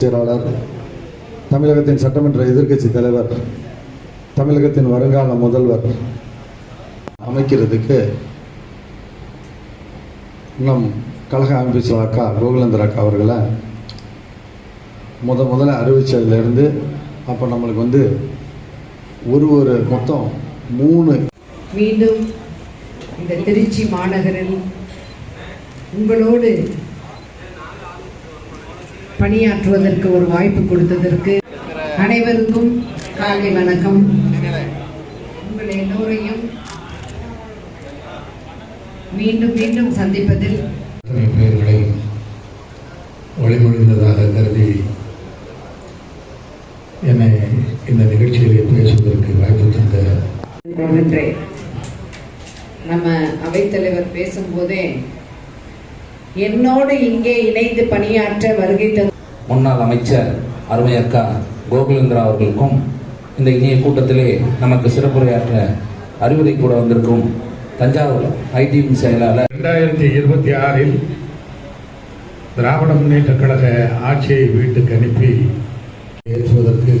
செயலாளர் தமிழகத்தின் சட்டமன்ற எதிர்க்கட்சி தலைவர் தமிழகத்தின் வருங்கால முதல்வர் அமைக்கிறதுக்கு நம் கழக அமைப்பு அக்கா கோகுலந்தர் அக்கா அவர்களை முத முதல்ல அறிவித்ததுலேருந்து அப்போ நம்மளுக்கு வந்து ஒரு ஒரு மொத்தம் மூணு மீண்டும் இந்த திருச்சி மாநகரில் உங்களோடு பணியாற்றுவதற்கு ஒரு வாய்ப்பு கொடுத்ததற்கு அனைவருக்கும் காலை வணக்கம். உங்கள் எல்லோரையும் மீண்டும் மீண்டும் சந்திப்பதில் வழிமொழிந்ததாக கருதி என்னை இந்த நிகழ்ச்சியிலே பேசுவதற்கு வாய்ப்பு தந்த கொள்கின்றேன். நம்ம அவைத்தலைவர் பேசும்போதே என்னோடு இங்கே இணைந்து பணியாற்ற வருகை தந்த முன்னாள் அமைச்சர் அருமை அக்கா கோகுலேந்திரா அவர்களுக்கும் இந்த இனிய கூட்டத்திலே நமக்கு சிறப்புரையாற்ற அறிவுரை கூட வந்திருக்கும் தஞ்சாவூர் ஐடி செயலாளர் ரெண்டாயிரத்தி இருபத்தி ஆறில் திராவிட முன்னேற்ற கழக ஆட்சியை வீட்டுக்கு அனுப்பி ஏற்றுவதற்கு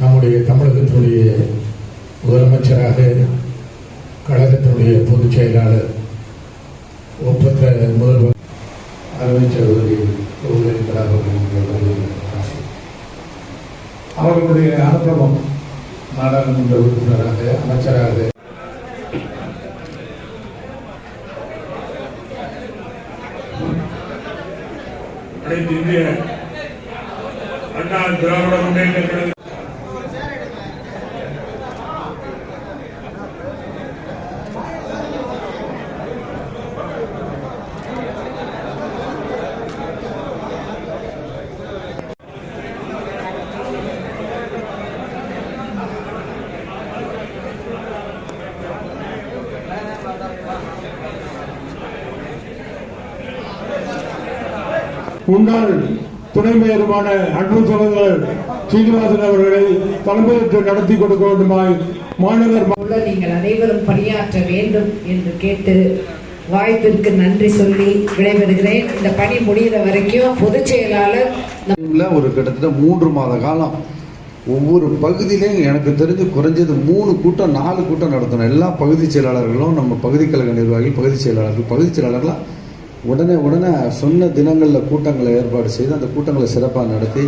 நம்முடைய தமிழகத்தினுடைய முதலமைச்சராக கழகத்தினுடைய பொதுச் செயலாளர் ஒப்பற்ற முதல்வர் அமைச்சர் அவர்களுடைய அனுபவம் நாடாளுமன்ற உறுப்பினராக அமைச்சராக. அனைத்து இந்திய அண்ணா திராவிட முன்னேற்ற கழக முன்னாள் துணை மேயருமான அன்பு சகோதரர் சீனிவாசன் அவர்களை தலைமையேற்று நடத்தி கொடுக்க வேண்டுமாய் உள்ள நீங்கள் அனைவரும் பணியாற்ற வேண்டும் என்று கேட்டு வாய்ப்பிற்கு நன்றி சொல்லி விடைபெறுகிறேன். இந்த பணி முடிகிற வரைக்கும் பொதுச் செயலாளர் ஒரு கிட்டத்தட்ட மூன்று மாத காலம் ஒவ்வொரு பகுதியிலையும் எனக்கு தெரிஞ்சு குறைஞ்சது மூணு கூட்டம் நாலு கூட்டம் நடத்தணும். எல்லா பகுதி செயலாளர்களும் நம்ம பகுதி கழக நிர்வாகிகள் பகுதி செயலாளர்கள் பகுதி செயலாளர்கள்லாம் உடனே உடனே சொன்ன தினங்களில் கூட்டங்களை ஏற்பாடு செய்து அந்த கூட்டங்களை சிறப்பாக நடத்தி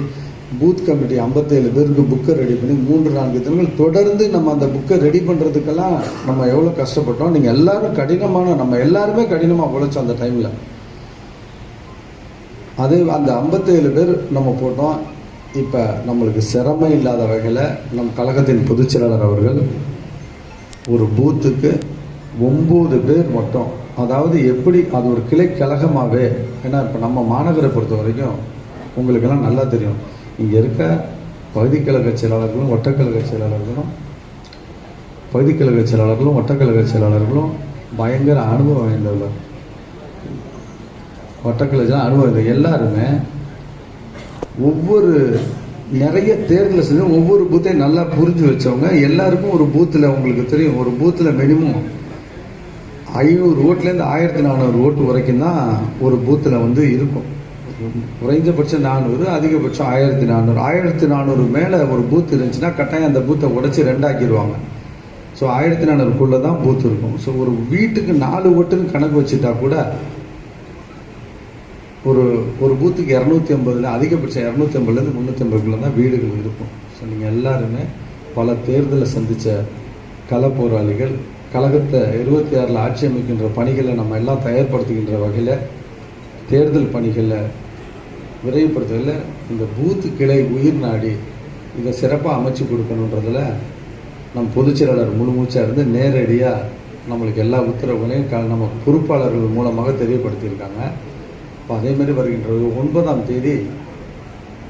பூத் கமிட்டி ஐம்பத்தேழு பேருக்கு புக்கை ரெடி பண்ணி மூன்று நான்கு தினங்கள் தொடர்ந்து நம்ம அந்த புக்கை ரெடி பண்ணுறதுக்கெல்லாம் நம்ம எவ்வளோ கஷ்டப்பட்டோம். நீங்கள் எல்லாரும் கடினமான நம்ம எல்லாருமே கடினமாக உழைச்சோம் அந்த டைமில் அதே அந்த ஐம்பத்தேழு பேர் நம்ம போட்டோம். இப்போ நம்மளுக்கு சிரமம் இல்லாத வகையில் நம் கழகத்தின் பொதுச்செயலாளர் அவர்கள் ஒரு பூத்துக்கு ஒம்பது பேர் மட்டும். அதாவது எப்படி அது ஒரு கிளை கழகமாகவே ஏன்னா இப்போ நம்ம மாநகரை பொறுத்த வரைக்கும் உங்களுக்கெல்லாம் நல்லா தெரியும். இங்கே இருக்க பகுதி கழக செயலாளர்களும் ஒட்டக்கழக செயலாளர்களும் பகுதி கழக செயலாளர்களும் ஒட்டக்கழக செயலாளர்களும் பயங்கர அனுபவம் வாய்ந்தவர் ஒட்டக்கழகம் அனுபவம் இது எல்லாருமே ஒவ்வொரு நிறைய தேர்தல் செஞ்சு ஒவ்வொரு பூத்தையும் நல்லா புரிஞ்சு வச்சவங்க. எல்லாருக்கும் ஒரு பூத்தில் உங்களுக்கு தெரியும். ஒரு பூத்தில் மினிமம் ஐநூறு ஓட்டுலேருந்து ஆயிரத்தி நானூறு ஓட்டு வரைக்கும் தான் ஒரு பூத்தில் வந்து இருக்கும். குறைஞ்சபட்சம் நானூறு அதிகபட்சம் ஆயிரத்தி நானூறு. ஆயிரத்தி நானூறு மேலே ஒரு பூத் இருந்துச்சுன்னா கட்டாயம் அந்த பூத்தை உடச்சி ரெண்டாக்கிடுவாங்க ஸோ ஆயிரத்தி நானூறுக்குள்ளே தான் பூத் இருக்கும். ஸோ ஒரு வீட்டுக்கு நாலு ஓட்டுன்னு கணக்கு வச்சுட்டா கூட ஒரு ஒரு பூத்துக்கு இரநூத்தி ஐம்பதுல அதிகபட்சம் இரநூத்தி ஐம்பதுலேருந்து முந்நூற்றி ஐம்பதுக்குள்ள தான் வீடுகள் இருக்கும். ஸோ நீங்கள் எல்லாருமே பல தேர்தலை சந்தித்த கள போராளிகள் கழகத்தை இருபத்தி ஆறில் ஆட்சி அமைக்கின்ற பணிகளை நம்ம எல்லாம் தயார்படுத்துகின்ற வகையில் தேர்தல் பணிகளை விரைவுபடுத்துவதில் இந்த பூத்து கிளை உயிர் நாடி இதை சிறப்பாக அமைச்சு கொடுக்கணுன்றதில் நம் பொதுச்செயலாளர் முழு மூச்சாக இருந்து நேரடியாக நம்மளுக்கு எல்லா உத்தரவுகளையும் க நம்ம பொறுப்பாளர்கள் மூலமாக தெரியப்படுத்தியிருக்காங்க. இப்போ அதேமாதிரி வருகின்ற ஒன்பதாம் தேதி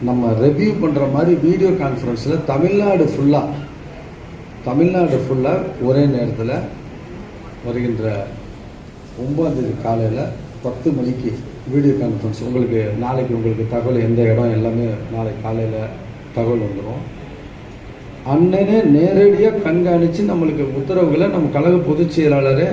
நம்ம ரெவ்யூ பண்ணுற மாதிரி வீடியோ கான்ஃபரன்ஸில் தமிழ்நாடு ஃபுல்லாக தமிழ்நாடு ஃபுல்லாக ஒரே நேரத்தில் வருகின்ற ஒம்பதாந்தேதி காலையில் பத்து மணிக்கு வீடியோ கான்ஃபரன்ஸ் உங்களுக்கு நாளைக்கு உங்களுக்கு தகவல் எந்த இடம் எல்லாமே நாளைக்கு காலையில் தகவல் வந்துடும் அண்ணனே நேரடியாக கண்காணித்து நம்மளுக்கு உத்தரவுகளை நம்ம கழக பொதுச் செயலாளரே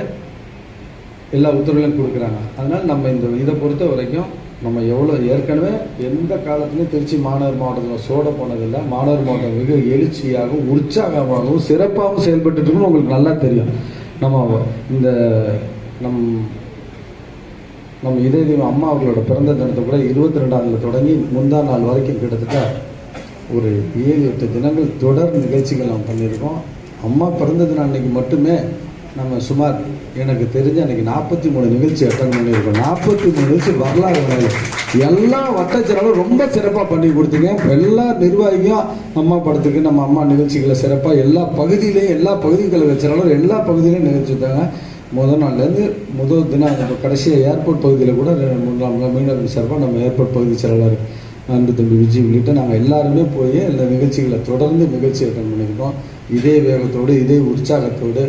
எல்லா உத்தரவுகளையும் கொடுக்குறாங்க. அதனால் நம்ம இந்த இதை பொறுத்த வரைக்கும் நம்ம எவ்வளோ ஏற்கனவே எந்த காலத்துலையும் திருச்சி மாணவர் மாவட்டத்தில் சோட போனதில்லை. மாணவர் மாவட்டம் மிக எழுச்சியாகவும் உற்சாகமாகவும் சிறப்பாகவும் செயல்பட்டு இருக்குன்னு உங்களுக்கு நல்லா தெரியும். நம்ம இந்த நம் நம்ம இதய தெய்வம் அம்மா அவர்களோட பிறந்த தினத்தை கூட இருபத்தி ரெண்டாம் தொடங்கி முந்தா நாள் வரைக்கும் கிட்டத்தட்ட ஒரு ஏழு எட்டு தினங்கள் தொடர் நிகழ்ச்சிகள் நாம் பண்ணியிருக்கோம். அம்மா பிறந்த தினம் அன்னைக்கு மட்டுமே நம்ம சுமார் எனக்கு தெரிஞ்ச அன்றைக்கி நாற்பத்தி மூணு நிகழ்ச்சி அட்டன் பண்ணியிருக்கோம். நாற்பத்தி மூணு நிகழ்ச்சி வரலாறு எல்லா வட்டச்செலவும் ரொம்ப சிறப்பாக பண்ணி கொடுத்தீங்க. எல்லா நிர்வாகியும் அம்மா படத்துக்கு நம்ம அம்மா நிகழ்ச்சிகளை சிறப்பாக எல்லா பகுதியிலையும் எல்லா பகுதிகளை வச்சாலும் எல்லா பகுதியிலையும் நிகழ்ச்சி வச்சாங்க முதல் நாள்லேருந்து முதல் தினம் நம்ம கடைசியாக ஏர்போர்ட் பகுதியில் கூட ரெண்டு மீனவர் மீனவர்கள் சார்பாக நம்ம ஏர்போர்ட் பகுதி செயலாளர் அன்பு தம்பி விஜய் உள்ளிட்ட நாங்கள் எல்லாருமே போய் இந்த நிகழ்ச்சிகளை தொடர்ந்து நிகழ்ச்சி அட்டன் பண்ணியிருக்கோம். இதே வேகத்தோடு இதே உற்சாகத்தோடு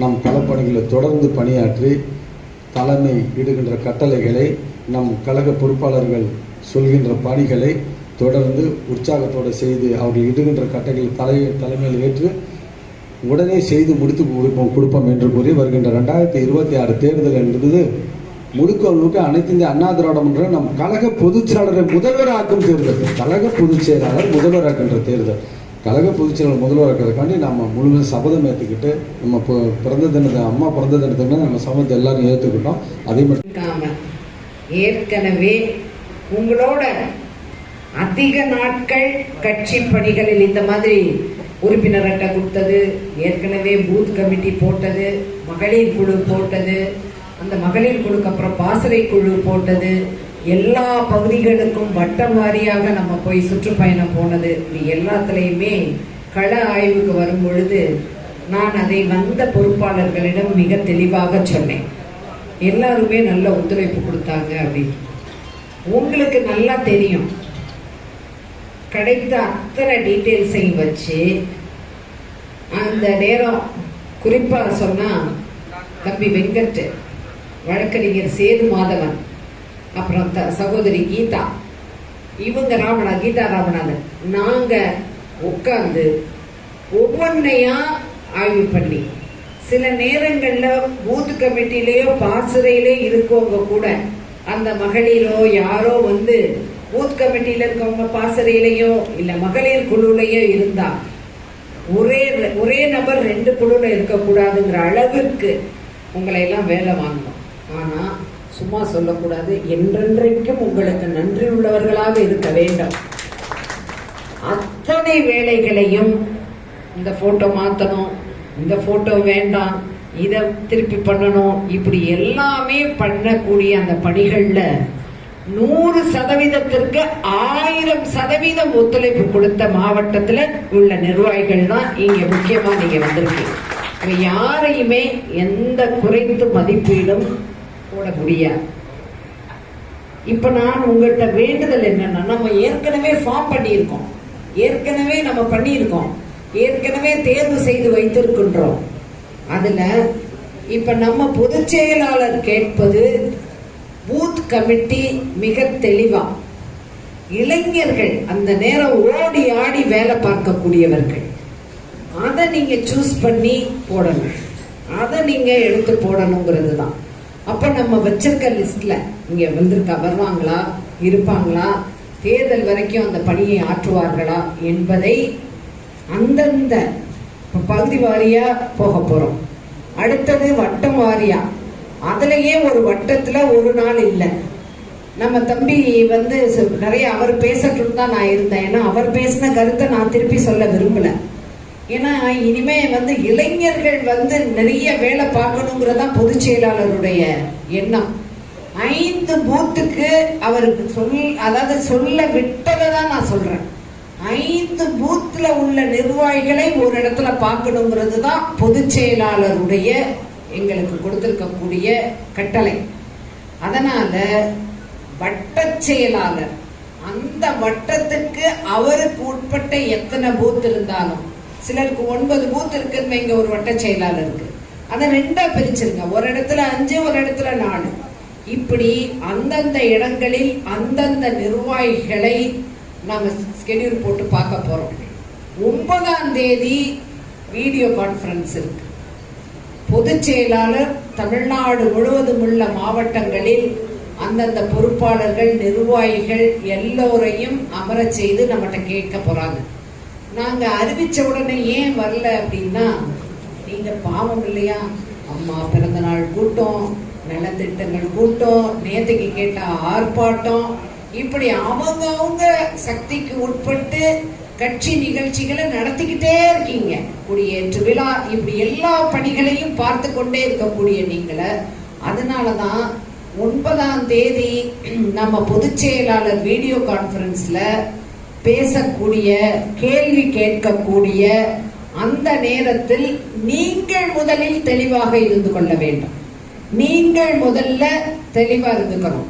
நம் களப்பணிகளை தொடர்ந்து பணியாற்றி தலைமை இடுகின்ற கட்டளைகளை நம் கழக பொறுப்பாளர்கள் சொல்கின்ற பணிகளை தொடர்ந்து உற்சாகத்தோடு செய்து அவர்கள் இடுகின்ற கட்டளை தலை தலைமையில் ஏற்று உடனே செய்து முடித்து கொடுப்போம் கொடுப்போம் என்று கூறி வருகின்ற ரெண்டாயிரத்தி இருபத்தி ஆறு தேர்தல் என்பது முழுக்க முழுக்க அனைத்து இந்திய அண்ணா திராவிட மன்ற நம் கழக பொதுச் செயலாளரை முதல்வராக்கும் தேர்தல். கழக பொதுச் செயலாளர் முதல்வராக்கின்ற தேர்தல். கழக பொதுச் முதல்வர் இருக்கிறதுக்காண்டி நம்ம முழுமையாக சபதம் ஏற்றுக்கிட்டு நம்ம பிறந்த தினத்தை அம்மா பிறந்த தினத்துக்கு நம்ம சபதத்தை எல்லாரும் ஏற்றுக்கிட்டோம் அதே மட்டும் ஏற்கனவே உங்களோட அதிக நாட்கள் கட்சி பணிகளில் இந்த மாதிரி உறுப்பினர் அட்டை கொடுத்தது ஏற்கனவே பூத் கமிட்டி போட்டது மகளிர் குழு போட்டது அந்த மகளிர் குழுக்கு அப்புறம் பாசறை குழு போட்டது எல்லா பகுதிகளுக்கும் வட்டம் வாரியாக நம்ம போய் சுற்றுப்பயணம் போனது. இது எல்லாத்துலேயுமே கள ஆய்வுக்கு வரும் பொழுது நான் அதை வந்த பொறுப்பாளர்களிடம் மிக தெளிவாக சொன்னேன். எல்லாருமே நல்ல ஒத்துழைப்பு கொடுத்தாங்க அப்படின்னு. உங்களுக்கு நல்லா தெரியும். கிடைத்த அத்தனை டீட்டெயில்ஸையும் வச்சு அந்த நேரம் குறிப்பாக சொன்னால் தம்பி வெங்கட் வழக்கறிஞர் சேது மாதவன். அப்புறம் த சகோதரி கீதா. இவங்க ராமனா கீதா ராமநாதன் நாங்கள் உட்கார்ந்து ஒவ்வொன்றையா ஆய்வு பண்ணி சில நேரங்களில் பூத் கமிட்டிலேயோ பாசறையிலே இருக்கவங்க கூட அந்த மகளிரோ யாரோ வந்து பூத் கமிட்டியில் இருக்கவங்க பாசறையிலையோ இல்லை மகளிர் குழுலையோ இருந்தா ஒரே ஒரே நபர் ரெண்டு குழுல இருக்கக்கூடாதுங்கிற அளவிற்கு உங்களை எல்லாம் வேலை வாங்கணும். ஆனால் சும்மா சொல்லக்கூடாது. என்றென்றைக்கும் உங்களுக்கு நன்றி உள்ளவர்களாக இருக்க வேண்டும். அத்தனை வேலைகளையும் இந்த போட்டோ மாத்தணும் இந்த போட்டோ வேண்டாம் இதை திருப்பி பண்ணணும் இப்படி எல்லாமே பண்ணக்கூடிய அந்த பணிகளில் நூறு சதவீதத்திற்கு ஆயிரம் சதவீதம் ஒத்துழைப்பு கொடுத்த மாவட்டத்தில் உள்ள நிர்வாகிகள் தான் இங்கே முக்கியமாக நீங்கள் வந்திருக்கீங்க. யாரையுமே எந்த குறைத்து மதிப்பீடும் போட முடியாது. இப்ப நான் உங்கள்கிட்ட வேண்டுதல் என்னன்னா நம்ம ஏற்கனவே ஃபார்ம் பண்ணியிருக்கோம். ஏற்கனவே நம்ம பண்ணியிருக்கோம். ஏற்கனவே தேர்வு செய்து வைத்திருக்கின்றோம். அதுல இப்ப நம்ம பொதுச் செயலாளர் கேட்பது பூத் கமிட்டி மிக தெளிவா. இளைஞர்கள் அந்த நேரம் ஓடி ஆடி வேலை பார்க்கக்கூடியவர்கள். அதை நீங்க சூஸ் பண்ணி போடணும். அதை நீங்க எடுத்து போடணுங்கிறது தான் அப்ப நம்ம வச்சிருக்க லிஸ்ட்ல இங்க வந்திருக்கா வருவாங்களா இருப்பாங்களா தேர்தல் வரைக்கும் அந்த பணியை ஆற்றுவார்களா என்பதை அந்தந்த பகுதி வாரியா போக போறோம். அடுத்தது வட்டம் வாரியா. அதுலயே ஒரு வட்டத்துல ஒரு நாள் இல்லை. நம்ம தம்பி வந்து ச- நிறைய அவர் பேசட்டும் தான் நான் இருந்தேன். ஏன்னா அவர் பேசின கருத்தை நான் திருப்பி சொல்ல விரும்பலை. ஏன்னா இனிமே வந்து இளைஞர்கள் வந்து நிறைய வேலை பார்க்கணுங்கிறதான் பொதுச் செயலாளருடைய எண்ணம். ஐந்து பூத்துக்கு அவருக்கு சொல் அதாவது சொல்ல விட்டதை தான் நான் சொல்கிறேன் ஐந்து பூத்தில் உள்ள நிர்வாகிகளை ஒரு இடத்துல பார்க்கணுங்கிறது தான் பொதுச் செயலாளருடைய எங்களுக்கு கொடுத்துருக்கக்கூடிய கட்டளை. அதனால் வட்டச் செயலாளர் அந்த வட்டத்துக்கு அவருக்கு உட்பட்ட எத்தனை பூத் இருந்தாலும் சிலருக்கு ஒன்பது பூத் இருக்குன்னு வைங்க ஒரு வட்டச் செயலாளருக்கு. அதை ரெண்டா பிரிச்சிருங்க. ஒரு இடத்துல அஞ்சு ஒரு இடத்துல நாலு. இப்படி அந்தந்த இடங்களில் அந்தந்த நிர்வாகிகளை நாம ஸ்கெடியூல் போட்டு பார்க்க போறோம். ஒன்பதாம் தேதி வீடியோ கான்ஃபரன்ஸ் இருக்கு. பொதுச் செயலாளர் தமிழ்நாடு முழுவதும் உள்ள மாவட்டங்களில் அந்தந்த பொறுப்பாளர்கள் நிர்வாகிகள் எல்லோரையும் அமரச் செய்து நம்மகிட்ட கேட்க போறாங்க. நாங்க அறிவிச்ச உடனே ஏன் வரல அப்படின்னா நீங்க பாவம் இல்லையா? அம்மா பிறந்த நாள் கூட்டம் நலத்திட்டங்கள் கூட்டம் நேத்துக்கு கேட்ட ஆர்ப்பாட்டம். இப்படி அவங்க அவங்க சக்திக்கு உட்பட்டு கட்சி நிகழ்ச்சிகளை நடத்திக்கிட்டே இருக்கீங்க. குடியேற்று விழா இப்படி எல்லா பணிகளையும் பார்த்து கொண்டே இருக்கக்கூடிய நீங்கள அதனாலதான் ஒன்பதாம் தேதி நம்ம பொதுச் செயலாளர் வீடியோ கான்ஃபரன்ஸில் பேசக்கூடிய கேள்வி கேட்கக்கூடிய அந்த நேரத்தில் நீங்கள் முதலில் தெளிவாக இருந்து கொள்ள வேண்டும். நீங்கள் முதல்ல தெளிவா இருந்துக்கணும்.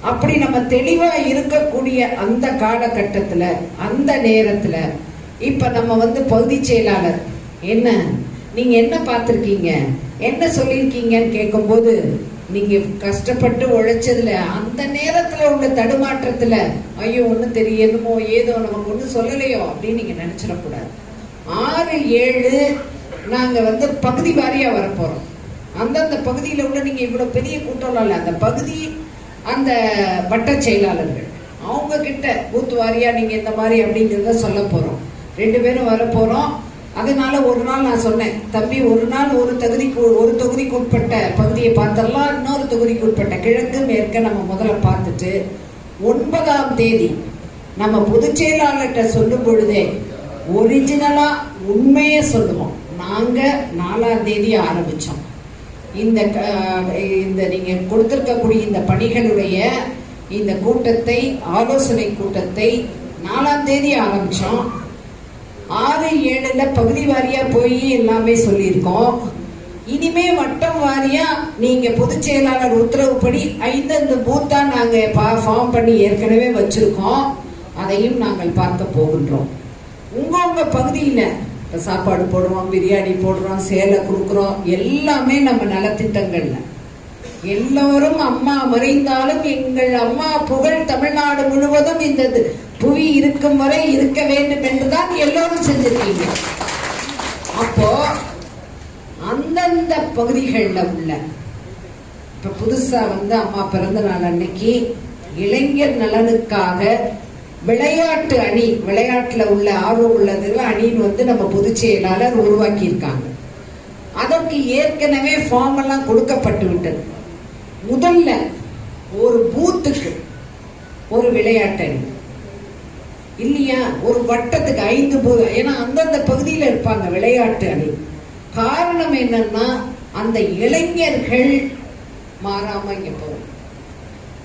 அப்படி நம்ம தெளிவா இருக்கக்கூடிய அந்த காலகட்டத்துல அந்த நேரத்துல இப்ப நம்ம வந்து பகுதி செயலாளர் என்ன? நீங்க என்ன பார்த்துருக்கீங்க? என்ன சொல்லியிருக்கீங்கன்னு கேட்கும்போது நீங்க கஷ்டப்பட்டு உழைச்சதுல அந்த நேரத்துல உள்ள தடுமாற்றத்துல ஐயோ ஒண்ணும் தெரியணுமோ ஏதோ நமக்கு ஒன்றும் சொல்லலையோ அப்படின்னு நீங்க நினைச்சிடக்கூடாது. ஆறு ஏழு நாங்க வந்து பகுதி வாரியா வரப்போறோம். அந்தந்த பகுதியில உள்ள நீங்க இவ்வளவு பெரிய கூட்டம் இல்லை. அந்த பகுதி அந்த வட்ட செயலாளர்கள் அவங்க கிட்ட பூத் வாரியா நீங்க இந்த மாதிரி அப்படிங்கிறத சொல்ல போறோம். ரெண்டு பேரும் வர போறோம் அதனால ஒரு நாள் நான் சொன்னேன் தம்பி ஒரு நாள் ஒரு தொகுதிக்கு ஒரு தொகுதிக்கு உட்பட்ட பகுதியை பார்த்தரலாம் இன்னொரு தொகுதிக்கு உட்பட்ட கிழக்கு மேற்க நம்ம முதல்ல பார்த்துட்டு ஒன்பதாம் தேதி நம்ம பொதுச் செயலாளர்கிட்ட சொல்லும் பொழுதே ஒரிஜினலா உண்மையே சொல்லுவோம். நாங்க நாலாம் தேதி ஆரம்பிச்சோம். இந்த க- இந்த நீங்க கொடுத்திருக்கக்கூடிய இந்த பணிகளுடைய இந்த கூட்டத்தை ஆலோசனை கூட்டத்தை நாலாம் தேதி ஆரம்பிச்சோம். ஆறு ஏழுல பகுதி வாரியா போய் எல்லாமே சொல்லியிருக்கோம். இனிமே வட்டம் வாரியா நீங்க பொதுச் செயலாளர் உத்தரவுப்படி ஐந்தந்து பூத்தா நாங்க ஃபார்ம் பண்ணி ஏற்கனவே வச்சிருக்கோம். அதையும் நாங்கள் பார்க்க போகின்றோம். உங்க உங்க பகுதியில இப்போ சாப்பாடு போடுறோம் பிரியாணி போடுறோம் சேலை கொடுக்குறோம் எல்லாமே நம்ம நலத்திட்டங்கள்ல. எல்லோரும் அம்மா மறைந்தாலும் எங்கள் அம்மா புகழ் தமிழ்நாடு முழுவதும் இந்த புவி இருக்கும் வரை இருக்க வேண்டும் என்றுதான் எல்லோரும் செஞ்சிருக்கீங்க. அப்போ அந்தந்த பகுதிகளில் உள்ள இப்ப புதுசா வந்து அம்மா பிறந்த நாள் அன்னைக்கு இளைஞர் நலனுக்காக விளையாட்டு அணி விளையாட்டுல உள்ள ஆர்வம் உள்ளது அணின்னு வந்து நம்ம பொதுச் செயலாளர் உருவாக்கி இருக்காங்க அதற்கு ஏற்கனவே ஃபார்ம் எல்லாம் கொடுக்கப்பட்டு விட்டது. முதல்ல ஒரு பூத்துக்கு ஒரு விளையாட்டு அணி. இல்லையா ஒரு வட்டத்துக்கு ஐந்து போது ஏன்னா அந்தந்த பகுதியில் இருப்பாங்க விளையாட்டு அணி. காரணம் என்னன்னா அந்த இளைஞர்கள் மாறாம இங்க போகும்.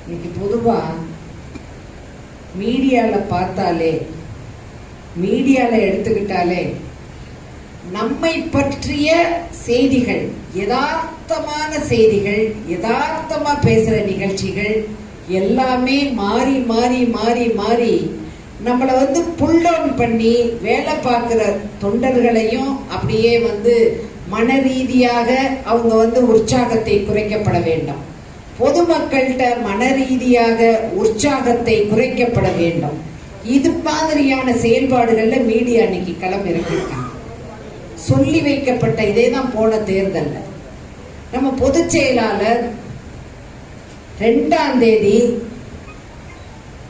இன்னைக்கு பொதுவா மீடியாவில் பார்த்தாலே மீடியாவில் எடுத்துக்கிட்டாலே நம்மை பற்றிய செய்திகள் யதார்த்தமான செய்திகள் யதார்த்தமா பேசுற நிகழ்ச்சிகள் எல்லாமே மாறி மாறி மாறி மாறி நம்மளை வந்து புல் டவுன் பண்ணி வேலை பார்க்குற தொண்டர்களையும் அப்படியே வந்து மன ரீதியாக அவங்க வந்து உற்சாகத்தை குறைக்கப்பட வேண்டும். பொதுமக்கள்கிட்ட மன ரீதியாக உற்சாகத்தை குறைக்கப்பட வேண்டும். இது மாதிரியான செயல்பாடுகளில் மீடியா இன்னைக்கு களம் இறக்கிருக்காங்க சொல்லி வைக்கப்பட்ட இதே தான் போன தேர்தலில். நம்ம பொதுச் செயலாளர் ரெண்டாம் தேதி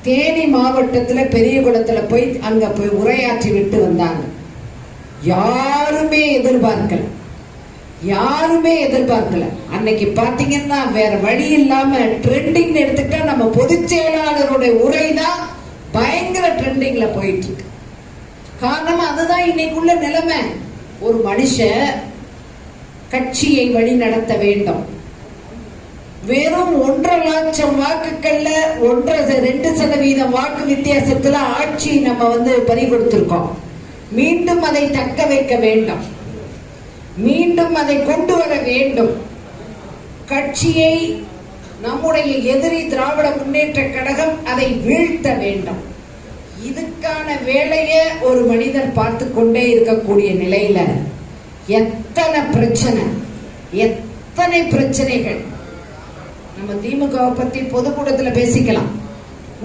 தேனி மாவட்டத்தில் பெரிய குளத்தில் போய் அங்க போய் உரையாற்றி விட்டு வந்தாங்க. யாருமே எதிர்பார்க்கல. யாருமே எதிர்பார்க்கல. அன்னைக்கு பாத்தீங்கன்னா வேற வழி இல்லாம ட்ரெண்டிங் எடுத்துக்கிட்டா நம்ம பொதுச் செயலாளருடைய உரை தான் பயங்கர ட்ரெண்டிங்ல போயிட்டு இருக்கு காரணம் அதுதான் இன்னைக்குள்ள நிலைமை. ஒரு மனுஷன் கட்சியை வழி நடத்த வேண்டும். வெறும் ஒன்றரை லட்சம் வாக்குகள்ல ஒன்றரை ரெண்டு சதவீதம் வாக்கு வித்தியாசத்துல ஆட்சி நம்ம வந்து பறி கொடுத்திருக்கோம் மீண்டும் அதை தக்க வைக்க வேண்டும். மீண்டும் அதை கொண்டு வர வேண்டும். கட்சியை நம்முடைய எதிரி திராவிட முன்னேற்ற கழகம் அதை வீழ்த்த வேண்டும். இதுக்கான வேலையை ஒரு மனிதர் பார்த்து கொண்டே இருக்கக்கூடிய நிலையில எத்தனை பிரச்சனை எத்தனை பிரச்சனைகள் நம்ம திமுகவை பத்தி பொதுக்கூட்டத்துல பேசிக்கலாம்.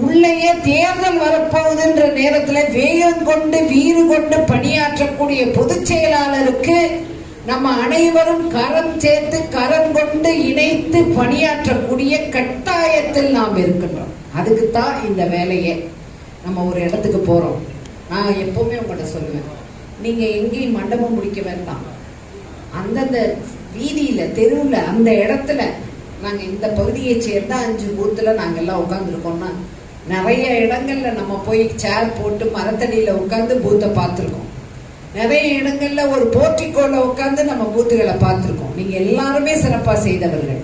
உள்ளேயே தேர்தல் வரப்போகுதுன்ற நேரத்துல வேகம் கொண்டு வீறு கொண்டு பணியாற்றக்கூடிய பொதுச் செயலாளருக்கு நம்ம அனைவரும் கரம் சேர்த்து கரம் கொண்டு இணைத்து பணியாற்றக்கூடிய கட்டாயத்தில் நாம் இருக்கின்றோம். அதுக்கு தான் இந்த வேலையை நம்ம ஒரு இடத்துக்கு போறோம். நான் எப்பவுமே உங்கள்கிட்ட சொல்லுவேன் நீங்க எங்கேயும் மண்டபம் முடிக்க வேண்டாம். அந்தந்த வீதியில தெருவில் அந்த இடத்துல நாங்கள் இந்த பகுதியை சேர்ந்த அஞ்சு பூத்தில் நாங்கள் எல்லாம் உட்காந்துருக்கோம்னா நிறைய இடங்களில் நம்ம போய் சேர் போட்டு மரத்தடியில் உட்காந்து பூத்தை பார்த்துருக்கோம். நிறைய இடங்களில் ஒரு போர்ட்டிக்கோல உட்காந்து நம்ம பூத்துகளை பார்த்துருக்கோம். நீங்கள் எல்லாருமே சிறப்பாக செய்தவர்கள்.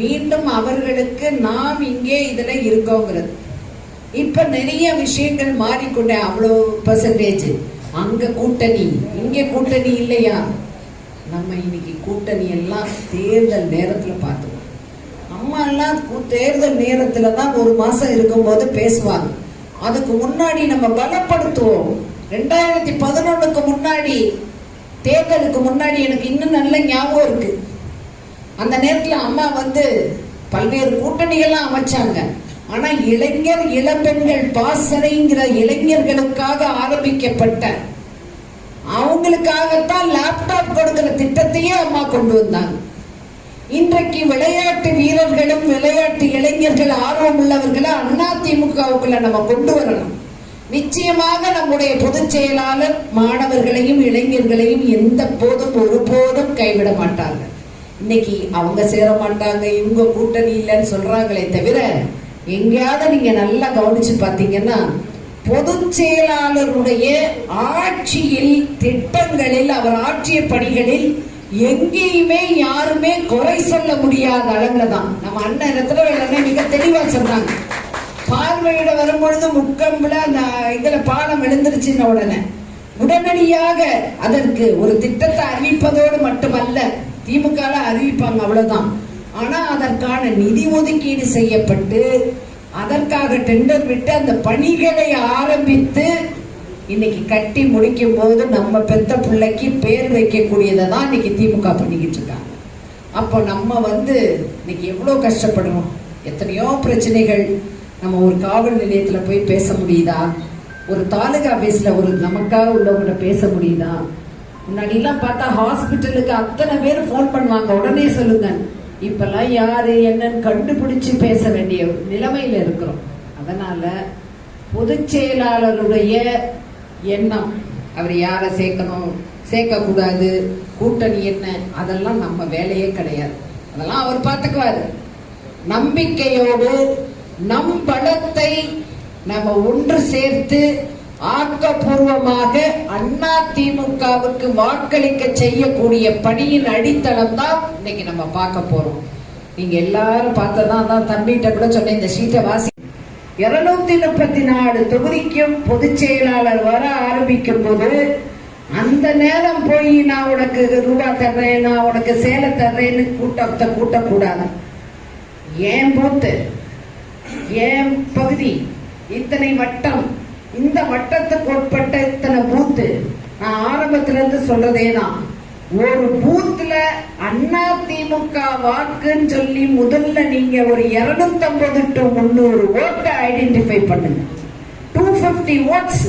மீண்டும் அவர்களுக்கு நாம் இங்கே இதில் இருக்கோங்கிறது. இப்போ நிறைய விஷயங்கள் மாறிக்கொண்டே அவ்வளோ பர்சன்டேஜ் அங்கே கூட்டணி இங்கே கூட்டணி இல்லையா? நம்ம இன்னைக்கு கூட்டணி எல்லாம் தேர்தல் நேரத்தில் பார்த்துக்கணும் அம்மா எல்லாம் தேர்தல் நேரத்துல தான் ஒரு மாசம் இருக்கும்போது பேசுவாங்க. அதுக்கு முன்னாடி நம்ம பலப்படுத்துவோம். ரெண்டாயிரத்தி பதினொன்னுக்கு முன்னாடி தேர்தலுக்கு முன்னாடி எனக்கு இன்னும் நல்ல ஞாபகம் இருக்கு. அந்த நேரத்துல அம்மா வந்து பல்வேறு கூட்டணிகள்லாம் அமைச்சாங்க. ஆனா இளைஞர் இளம்பெண்கள் பாசறைங்கிற இளைஞர்களுக்காக ஆரம்பிக்கப்பட்ட அவங்களுக்காகத்தான் லேப்டாப் கொடுக்கிற திட்டத்தையே அம்மா கொண்டு வந்தாங்க. இன்றைக்கு விளையாட்டு வீரர்களும் விளையாட்டு இளைஞர்கள் ஆர்வம் உள்ளவர்களை அண்ணா திமுகவுக்குள்ள நம்ம கொண்டு வரணும். நிச்சயமாக நம்முடைய பொதுச் செயலாளர் மாணவர்களையும் இளைஞர்களையும் எந்த போதும் ஒருபோதும் கைவிட மாட்டாங்க. இன்னைக்கு அவங்க சேர மாட்டாங்க இவங்க கூட்டணி இல்லைன்னு சொல்றாங்களே தவிர எங்கேயாவது நீங்க நல்லா கவனிச்சு பார்த்தீங்கன்னா பொதுச் செயலாளருடைய ஆட்சியில் திட்டங்களில் அவர் ஆற்றிய பணிகளில் எங்கேயுமே யாருமே குறை சொல்ல முடியாத அளவுல தான். நம்ம அண்ணன் இடத்துல ரத்னவேலண்ணே மிக தெளிவா சொன்னாங்க பார்வையிட வரும்பொழுது முக்கம்புல அந்த இதுல பாலம் விழுந்துருச்சுன்ன உடனே உடனடியாக அதற்கு ஒரு திட்டத்தை அறிவிப்பதோடு மட்டுமல்ல திமுக அறிவிப்பாங்க அவ்வளவுதான். ஆனா அதற்கான நிதி ஒதுக்கீடு செய்யப்பட்டு அதற்காக டெண்டர் விட்டு அந்த பணிகளை ஆரம்பித்து இன்னைக்கு கட்டி முடிக்கும் போது நம்ம பெத்த பிள்ளைக்கு பேர் வைக்கக்கூடியதை தான் இன்னைக்கு திமுக பண்ணிக்கிட்டு இருக்காங்க அப்போ நம்ம வந்து இன்னைக்கு எவ்வளோ கஷ்டப்படுறோம்? எத்தனையோ பிரச்சனைகள். நம்ம ஒரு காவல் நிலையத்தில் போய் பேச முடியுதா? ஒரு தாலுகா ஆஃபீஸில் ஒரு நமக்காக உள்ளவங்கள்ட்ட பேச முடியுதா? முன்னாடிலாம் பார்த்தா ஹாஸ்பிட்டலுக்கு அத்தனை பேர் ஃபோன் பண்ணுவாங்க. உடனே சொல்லுங்க. இப்பெல்லாம் யார் என்னன்னு கண்டுபிடிச்சு பேச வேண்டிய நிலைமையில் இருக்கிறோம். அதனால் பொதுச் செயலாளருடைய எண்ணம். அவர் யாரை சேர்க்கணும்? சேர்க்கக்கூடாது. கூட்டணி என்ன? அதெல்லாம் நம்ம வேலையே கிடையாது. அதெல்லாம் அவர் பார்த்துக்குவாரு. நம்பிக்கையோடு நம் பலத்தை நம்ம ஒன்று சேர்த்து ஆக்கப்பூர்வமாக அண்ணா திமுகவுக்கு வாக்களிக்க செய்யக்கூடிய பணியின் அடித்தளம் தான் இன்னைக்கு நம்ம பார்க்க போறோம். நீங்க எல்லாரும் பார்த்ததான் தான் தம்பிகிட்ட கூட சொன்னேன் இந்த சீட்டை வாசி இருநூத்தி முப்பத்தி நாலு தொகுதிக்கும் பொதுச் செயலாளர் வர ஆரம்பிக்கும் போது அந்த நேரம் போய் நான் உனக்கு ரூபா தர்றேன் நான் உனக்கு சேலை தர்றேன்னு கூட்டத்தை கூட்டக்கூடாது. ஏன் பூத்து ஏன் பகுதி? இத்தனை வட்டம். இந்த வட்டத்துக்கு உட்பட்ட இத்தனை பூத்து. நான் ஆரம்பத்திலிருந்து சொல்றதே தான் ஒரு பூத்துல அண்ணா திமுக வாக்குன்னு சொல்லி முதல்ல நீங்க ஒரு 250 டு முந்நூறு ஓட்டை ஐடென்டிஃபை பண்ணுங்க. டூ பிப்டி ஓட்ஸ்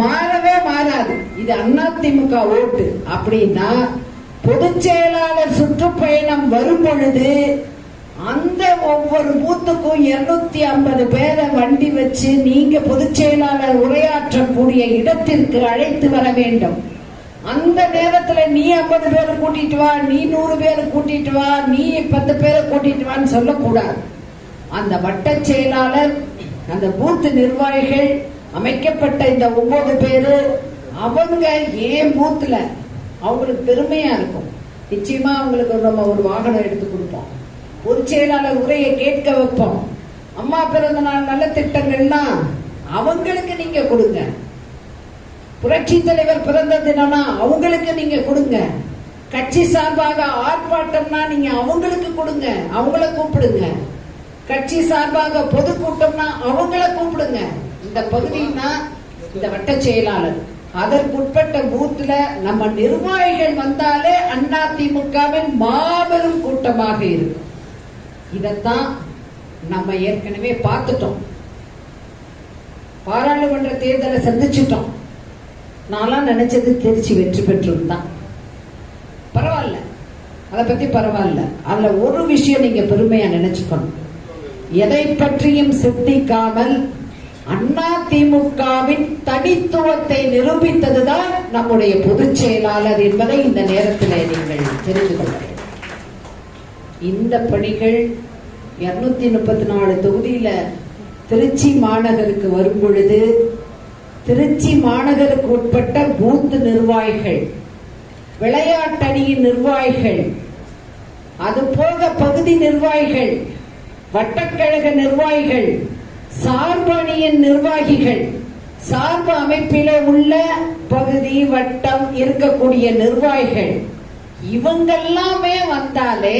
மாறவே மாறாது. இது அண்ணா திமுக ஓட்டு அப்படின்னா பொதுச் செயலாளர் சுற்றுப்பயணம் வரும் பொழுது அந்த ஒவ்வொரு பூத்துக்கும் இருநூத்தி ஐம்பது பேரை வண்டி வச்சு நீங்க பொதுச் செயலாளர் உரையாற்றக்கூடிய இடத்திற்கு அழைத்து வர வேண்டும். அந்த நேரத்துல நீ ஐம்பது பேரை கூட்டிட்டு வா நீ நூறு பேரை கூட்டிட்டு வா நீ பத்து பேரை கூட்டிட்டு வான்னு சொல்லக்கூடாது. அந்த வட்ட செயலாளர் அந்த பூத்து நிர்வாகிகள் அமைக்கப்பட்ட இந்த ஒன்பது பேரு அவங்க ஏன் பூத்துல? அவங்களுக்கு பெருமையா இருக்கும். நிச்சயமா அவங்களுக்கு நம்ம ஒரு வாகனம் எடுத்து கொடுப்போம். ஒரு செயலாளர் உரையை கேட்க வைப்போம். அம்மா பிறந்த நாள் நல்ல திட்டங்கள்லாம் அவங்களுக்கு நீங்க கொடுங்க. புரட்சி தலைவர் பிறந்த தினம்னா அவங்களுக்கு நீங்க கொடுங்க. கட்சி சார்பாக ஆர்ப்பாட்டம்னா நீங்க அவங்களுக்கு கொடுங்க. அவங்கள கூப்பிடுங்க. கட்சி சார்பாக பொதுக்கூட்டம்னா அவங்கள கூப்பிடுங்க. இந்த பகுதினா இந்த வட்ட செயலாளர். அதற்குட்பட்ட பூத்துல நம்ம நிர்வாகிகள் வந்தாலே அண்ணா திமுகவின் மாபெரும் கூட்டமாக இருக்கும். இதத்தான் நம்ம ஏற்கனவே பார்த்துட்டோம். பாராளுமன்ற தேர்தலை சந்திச்சிட்டோம். நான்லாம் நினைச்சது திருச்சி வெற்றி பெற்றோம் தான். அதை பத்தி பரவாயில்ல. அதுல ஒரு விஷயம் நீங்க பெருமையா நினைச்சுக்கணும். எதை பற்றியும் சிந்திக்காமல் அண்ணா திமுகவின் தனித்துவத்தை நிரூபித்ததுதான் நம்முடைய பொதுச் செயலாளர் என்பதை இந்த நேரத்தில் நீங்கள் தெரிந்து கொள்ள இந்த பணிகள் இருநூத்தி முப்பத்தி நாலு தொகுதியில திருச்சி மாநகருக்கு வரும் பொழுது திருச்சி மாநகருக்கு உட்பட்ட பூத்து நிர்வாகிகள் விளையாட்டணியின் நிர்வாகிகள் அது போக பகுதி நிர்வாகிகள் வட்டக்கழக நிர்வாகிகள் சார்பு அணியின் நிர்வாகிகள் சார்பு அமைப்பில உள்ள பகுதி வட்டம் இருக்கக்கூடிய நிர்வாகிகள். இவங்கெல்லாமே வந்தாலே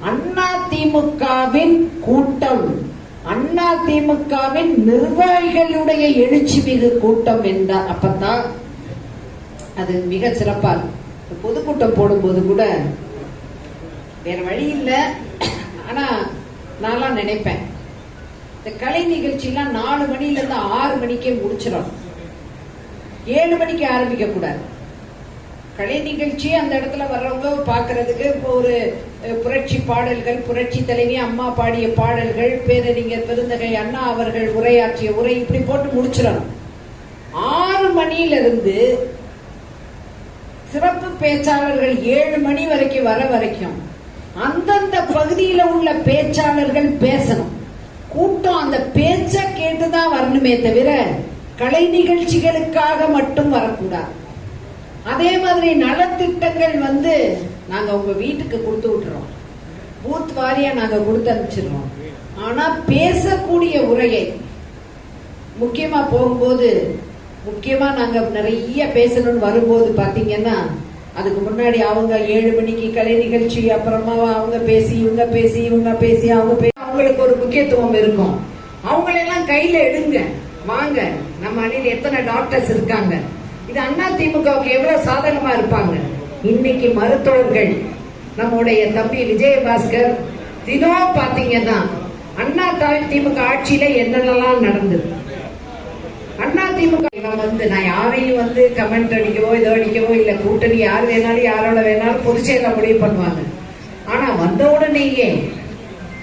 அண்ணா திமுகவின் கூட்டம். அண்ணா திமுகவின் நிர்வாகிகளுடைய எழுச்சி மிகு கூட்டம் என்றார் அப்பத்தான் அது மிக சிறப்பா இருக்கும். பொதுக்கூட்டம் போடும்போது கூட வேற வழி இல்லை. ஆனா நான்லாம் நினைப்பேன். இந்த கலை நிகழ்ச்சிலாம் நாலு மணில இருந்து ஆறு மணிக்கே முடிச்சிடும் ஏழு மணிக்கு ஆரம்பிக்க கூடாது. கலை நிகழ்ச்சி அந்த இடத்துல வர்றவங்க பார்க்கறதுக்கு இப்போ ஒரு புரட்சி பாடல்கள் புரட்சி தலைவி அம்மா பாடிய பாடல்கள் பேரறிஞர் பெருந்தகை அண்ணா அவர்கள் உரையாற்றிய உரை இப்படி போட்டு முடிச்சிடணும். ஆறு மணியிலிருந்து சிறப்பு பேச்சாளர்கள் ஏழு மணி வரைக்கும் வர வரைக்கும் அந்தந்த பகுதியில் உள்ள பேச்சாளர்கள் பேசணும். கூட்டம் அந்த பேச்சை கேட்டுதான் வரணுமே தவிர கலை நிகழ்ச்சிகளுக்காக மட்டும் வரக்கூடாது. அதே மாதிரி நலத்திட்டங்கள் வந்து நாங்க உங்க வீட்டுக்கு கொடுத்து விட்டுறோம். பூத் வாரியா நாங்க கொடுத்து அனுப்பிச்சிடுறோம். ஆனா பேசக்கூடிய உரையை முக்கியமா போகும்போது முக்கியமா நாங்க நிறைய பேசணும்னு வரும்போது பாத்தீங்கன்னா அதுக்கு முன்னாடி அவங்க ஏழு மணிக்கு கலை நிகழ்ச்சி அப்புறமா அவங்க பேசி இவங்க பேசி இவங்க பேசி அவங்க பேசி அவங்களுக்கு ஒரு முக்கியத்துவம் இருக்கும். அவங்களெல்லாம் கையில எடுங்க. வாங்க நம்ம அணியில் எத்தனை டாக்டர்ஸ் இருக்காங்க? இது அண்ணா திமுகவுக்கு எவ்வளவு சாதகமா இருப்பாங்க? இன்னைக்கு மருத்துவர்கள் நம்முடைய தம்பி விஜயபாஸ்கர் தினம் பாத்தீங்கன்னா அண்ணா தாய் திமுக ஆட்சியில என்னென்னலாம் நடந்தது? அண்ணா திமுக வந்து நான் யாரையும் வந்து கமெண்ட் அடிக்கவோ இதோ அடிக்கவோ இல்ல கூட்டணி யார் வேணாலும் யாரோட வேணாலும் பொதுச்செயல முடிவு பண்ணுவாங்க. ஆனா வந்த உடனேயே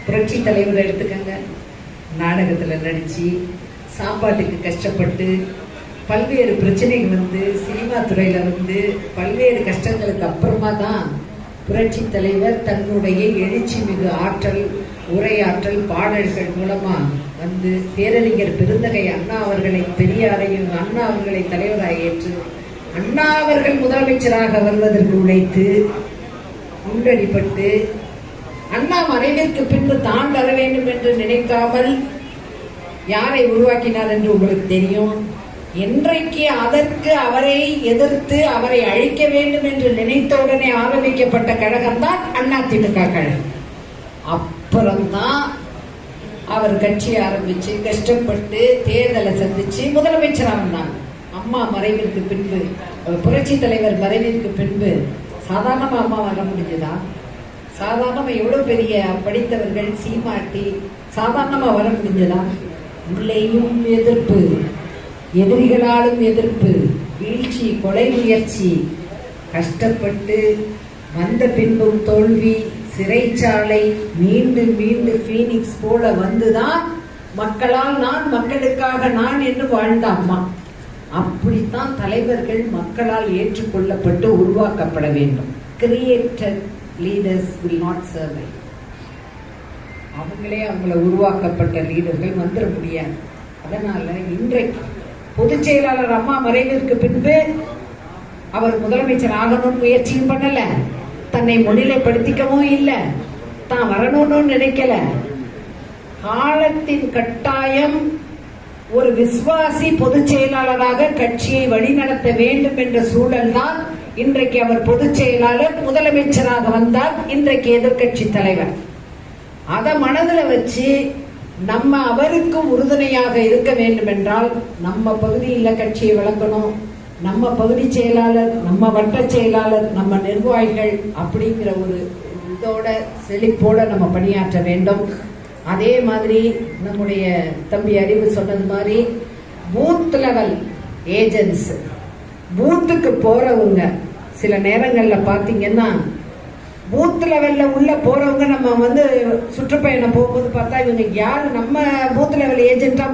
புரட்சி தலைவர் எடுத்துக்கங்க. நாடகத்துல நடிச்சு சாப்பாட்டுக்கு கஷ்டப்பட்டு பல்வேறு பிரச்சனைகள் வந்து சினிமா துறையில வந்து பல்வேறு கஷ்டங்களுக்கு அப்புறமா தான் புரட்சி தலைவர் தன்னுடைய எழுச்சி மிகு ஆற்றல் உரையாற்றல் பாடல்கள் மூலமா வந்து பேரறிஞர் பெருந்தகை அண்ணா அவர்களை பெரியாரையும் அண்ணா அவர்களை தலைவராக ஏற்று அண்ணா அவர்கள் முதலமைச்சராக வருவதற்கு உழைத்து முன்னடிப்பட்டு அண்ணா மறைவிற்கு பின்பு தான் வர வேண்டும் என்று நினைக்காமல் யாரை உருவாக்கினார் என்று உங்களுக்கு தெரியும்? என்றைக்கு அதற்கு அவரை எதிர்த்து அவரை அழிக்க வேண்டும் என்று நினைத்தவுடனே ஆரம்பிக்கப்பட்ட கழகம் தான் அதிமுக கழகம். அப்புறம்தான் அவர் கட்சி ஆரம்பிச்சு கஷ்டப்பட்டு தேர்தலை சந்திச்சு முதலமைச்சராக அம்மா மறைவிற்கு பின்பு புரட்சி தலைவர் மறைவிற்கு பின்பு சாதாரணமா அம்மா வர முடிஞ்சதா? சாதாரணமா எவ்வளவு பெரிய படித்தவர்கள் சீமாட்டி சாதாரணமா வர முடிஞ்சதா? உள்ளேயும் எதிர்ப்பு. எதிரிகளாலும் எதிர்ப்பு வீழ்ச்சி கொலை முயற்சி. கஷ்டப்பட்டு வந்த பின்பும் தோல்வி சிறைச்சாலை மீண்டும் மீண்டும் ஃபீனிக்ஸ் போல வந்துதான் மக்களால் நான் மக்களுக்காக நான் என்று வாழ்ந்த அம்மா அப்படித்தான் தலைவர்கள் மக்களால் ஏற்றுக்கொள்ளப்பட்டு உருவாக்கப்பட வேண்டும். Created leaders will not survive அவங்களே அவங்கள உருவாக்கப்பட்ட லீடர்கள் வந்துட முடியாது. அதனால இன்றைக்கு பொதுச் செயலாளர் அம்மா மறைவிற்கு பின்பு அவர் முதலமைச்சர் ஆகணும்னு முயற்சியும் பண்ணல. தன்னை முன்னிலைப்படுத்திக்கவும் இல்லை. தான் வரணும்னு நினைக்கல. காலத்தின் கட்டாயம் ஒரு விஸ்வாசி பொதுச் செயலாளராக கட்சியை வழிநடத்த வேண்டும் என்ற சூழல் தான் இன்றைக்கு அவர் பொதுச் செயலாளர் முதலமைச்சராக வந்தார் இன்றைக்கு எதிர்க்கட்சி தலைவர். அதை மனதில் வச்சு நம்ம அவருக்கு உறுதுணையாக இருக்க வேண்டும் என்றால் நம்ம பகுதியில் கட்சியை வளர்க்கணும். நம்ம பகுதி செயலாளர் நம்ம வட்ட செயலாளர் நம்ம நிர்வாகிகள் அப்படிங்கிற ஒரு இதோட செழிப்போட நம்ம பணியாற்ற வேண்டும். அதே மாதிரி நம்முடைய தம்பி அறிவு சொன்னது மாதிரி பூத் லெவல் ஏஜென்ட்ஸ் பூத்துக்கு போறவங்க சில நேரங்களில் பார்த்தீங்கன்னா பூத் லெவல்ல உள்ள போறவங்க நம்ம வந்து சுற்றுப்பயணம் போகும்போது பார்த்தா இவங்க யாரு? நம்ம பூத் லெவல் ஏஜென்ட்டா